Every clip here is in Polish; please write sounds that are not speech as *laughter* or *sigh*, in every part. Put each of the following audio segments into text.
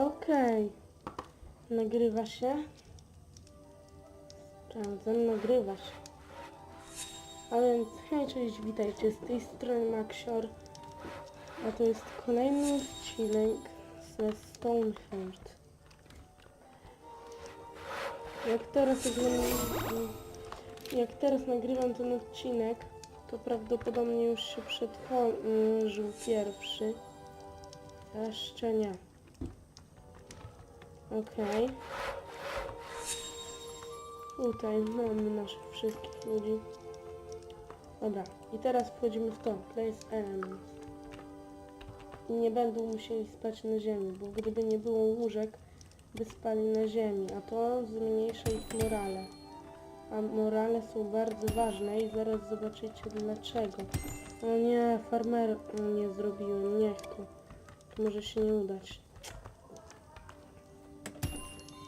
Okej. Nagrywa się. Sprawdzam, nagrywa się. A więc hej, cześć, witajcie z tej strony Maxior. A to jest kolejny odcinek ze Stonehenge. Jak teraz, jak teraz nagrywam ten odcinek, to prawdopodobnie już się przetworzył pierwszy. Jeszcze nie. Okej. Tutaj mamy naszych wszystkich ludzi. Dobra, i teraz wchodzimy w to. Place Elements. I nie będą musieli spać na ziemi, bo gdyby nie było łóżek, by spali na ziemi, a to zmniejsza ich morale. A morale są bardzo ważne i zaraz zobaczycie dlaczego. O nie, farmer nie zrobiłem, niech to. To może się nie udać.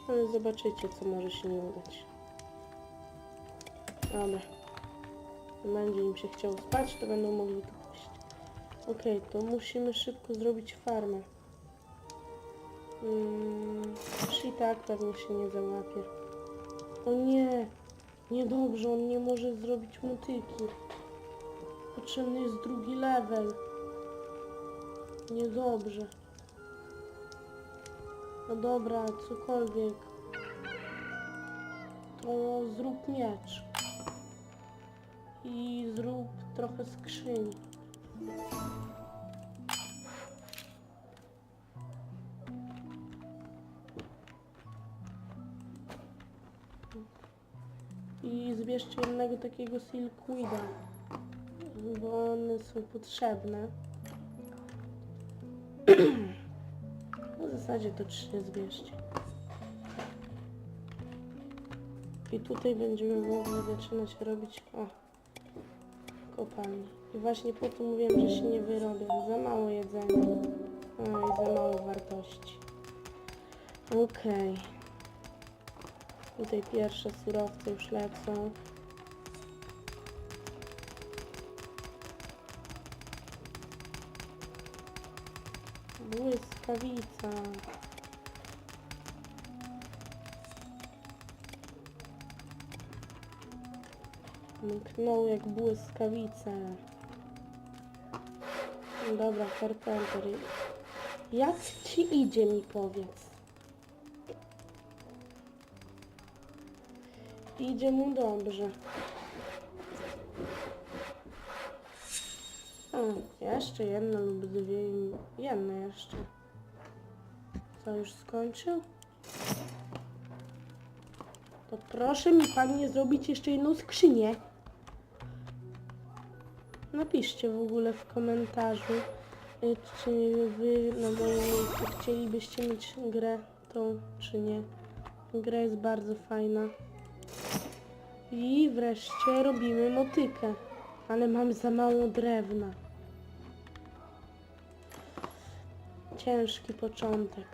Ale zobaczycie, co może się nie udać. Dobra. Będzie im się chciało spać, to będą mogli tu pójść. Okej, to musimy szybko zrobić farmę. Mm, już i tak pewnie się nie załapie. O nie! Niedobrze, on nie może zrobić motyki. Potrzebny jest drugi level. Niedobrze. No dobra, cokolwiek. To zrób miecz. I zrób trochę skrzyni. I zbierzcie jednego takiego silkweeda, bo one są potrzebne. *clears throat* Zasadzie to trzy zbierzcie. I tutaj będziemy mogli zaczynać robić o kopalnię. I właśnie po to mówiłem, że się nie wyrobię. Za mało jedzenia. No i za mało wartości. Okej. Tutaj pierwsze surowce już lecą. Błyskawica. Mknął jak błyskawice. No Dobra, Carpenter. Jak ci idzie mi powiedz? Idzie mu dobrze. O, jeszcze jedno lub dwie. Jedno jeszcze. Co, już skończył? To proszę mi pan nie zrobić jeszcze jedną skrzynię. Napiszcie w ogóle w komentarzu, y, czy wy na moim miejscu chcielibyście mieć grę tą, czy nie. Gra jest bardzo fajna. I wreszcie robimy motykę. Ale mam za mało drewna. Ciężki początek.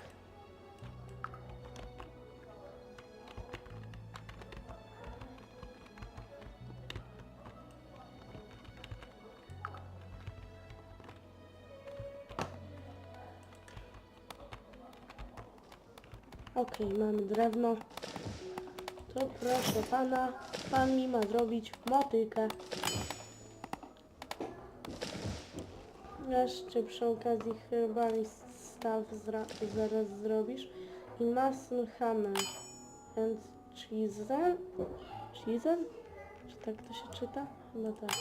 Okej, mamy drewno. To proszę pana, pan mi ma zrobić motykę. Jeszcze przy okazji mi staw zaraz zrobisz. I muscle hammer and chisel. Chisel? Czy tak to się czyta? Chyba tak.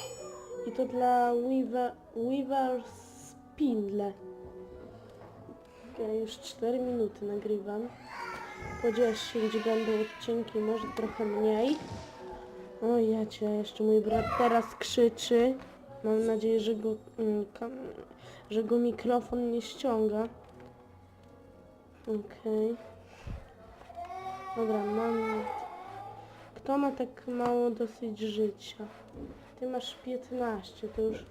I to dla Weaver, Weaver Spindle. Ja już 4 minuty nagrywam. Po 10 będą odcinki, może trochę mniej. O jacie, jeszcze mój brat teraz krzyczy. Mam nadzieję, że go, mm, że go mikrofon nie ściąga. Okej. Dobra, mam... Kto ma tak mało dosyć życia? Ty masz 15, to już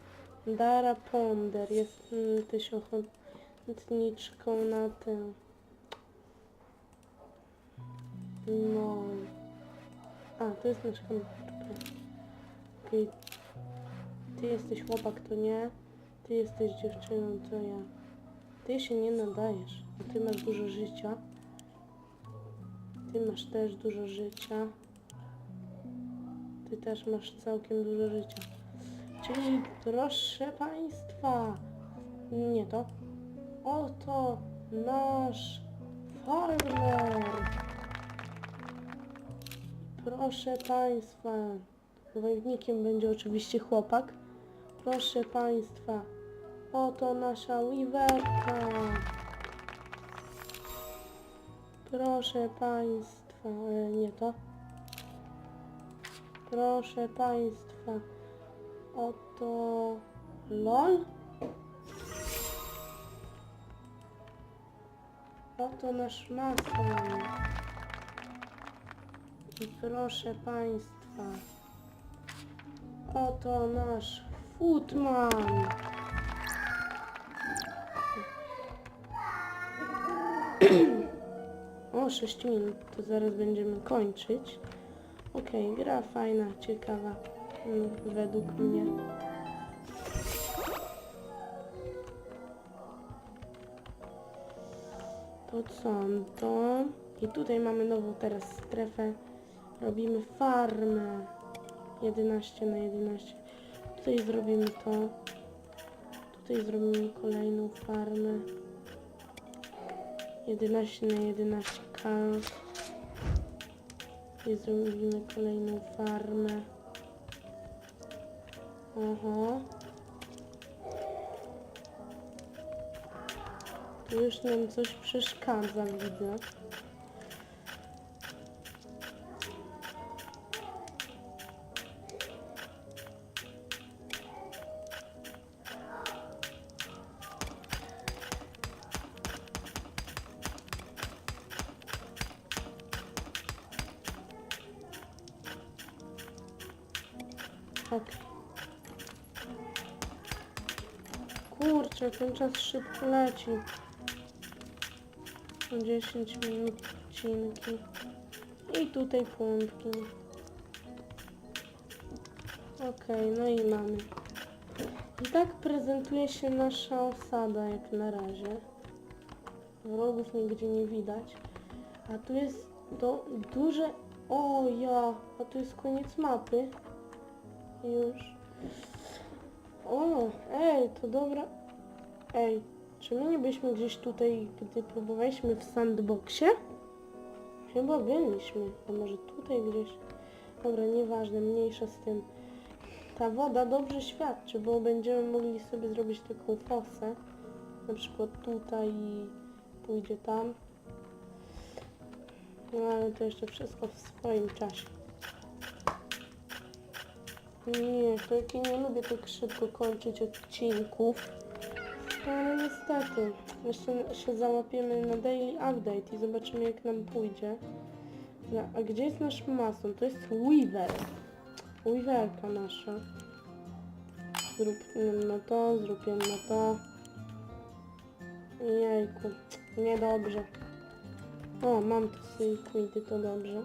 Dara Ponder jest mm, tyś ochotniczką na tę. No. A, to jest nasz komputer. Okej. Ty jesteś chłopak, to nie. Ty jesteś dziewczyną, to ja. Ty się nie nadajesz. A ty masz dużo życia. Ty masz też dużo życia. Ty też masz całkiem dużo życia. Czyli proszę Państwa, nie to. Oto nasz farmer. Proszę Państwa, wojownikiem będzie oczywiście chłopak. Proszę Państwa, oto nasza Weaverka. Proszę Państwa, e, nie to. Proszę Państwa, oto LOL. Oto nasz mason. I proszę Państwa, oto nasz Footman. O, 6 minut, to zaraz będziemy kończyć. Okej, gra fajna, ciekawa, mm, według mnie. To co, to... I tutaj mamy nową teraz strefę. Robimy farmę. 11 na 11. Tutaj zrobimy to. Tutaj zrobimy kolejną farmę. 11 na 11 k. Tutaj zrobimy kolejną farmę. Oho. Tu już nam coś przeszkadza, widzę. Okej. Kurczę, ten czas szybko leci. 10 minut odcinki. I tutaj pumpkin. Okej, no i mamy. I tak prezentuje się nasza osada jak na razie. Wrogów nigdzie nie widać. A tu jest to duże... O ja! A tu jest koniec mapy. Już. O, ej, to dobra. Ej, czy my nie byliśmy gdzieś tutaj, gdy próbowaliśmy w sandboxie? Chyba byliśmy. A może tutaj gdzieś? Dobra, nieważne, mniejsza z tym. Ta woda dobrze świadczy, bo będziemy mogli sobie zrobić taką fosę. Na przykład tutaj i pójdzie tam. No ale to jeszcze wszystko w swoim czasie. Nie, to ja nie lubię tak szybko kończyć odcinków. No, ale niestety, jeszcze się załapiemy na daily update i zobaczymy jak nam pójdzie. No, a gdzie jest nasz mason? To jest Weaver. Weaverka nasza. Zrób no to, zrób no to. Jejku, niedobrze. O, mam tu sequity, to dobrze.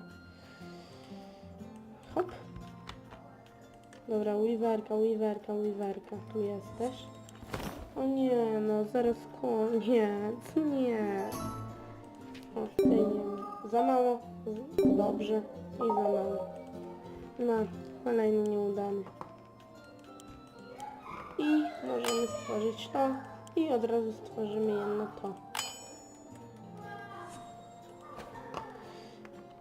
Hop. Dobra, Weaverka, Weaverka, Weaverka, tu jesteś. O nie, no zaraz koniec, nie. O, tutaj nie. Za mało, dobrze i za mało. No, kolejny nieudany. I możemy stworzyć to i od razu stworzymy jedno to.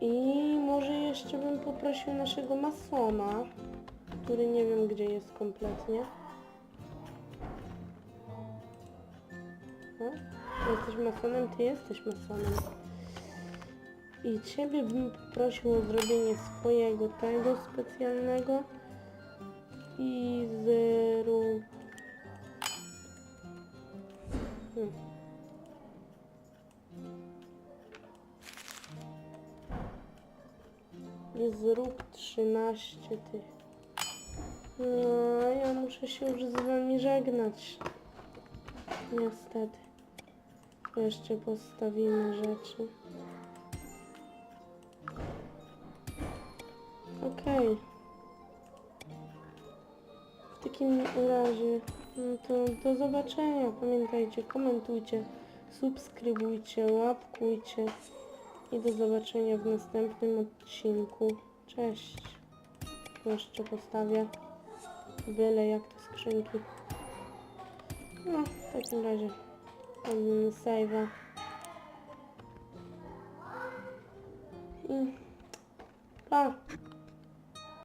I może jeszcze bym poprosił naszego masona, który nie wiem gdzie jest kompletnie. O, jesteś masonem? Ty jesteś masonem. I ciebie bym poprosił o zrobienie swojego tego specjalnego. I zrób... Hmm. I zrób 13 tych. No, ja muszę się już z wami żegnać. Niestety. Jeszcze postawimy rzeczy. Okej. W takim razie No to do zobaczenia. Pamiętajcie, komentujcie, subskrybujcie, łapkujcie. I do zobaczenia w następnym odcinku. Cześć. Jeszcze postawię byle jak te skrzynki. No, w takim razie robimy save'a. I pa!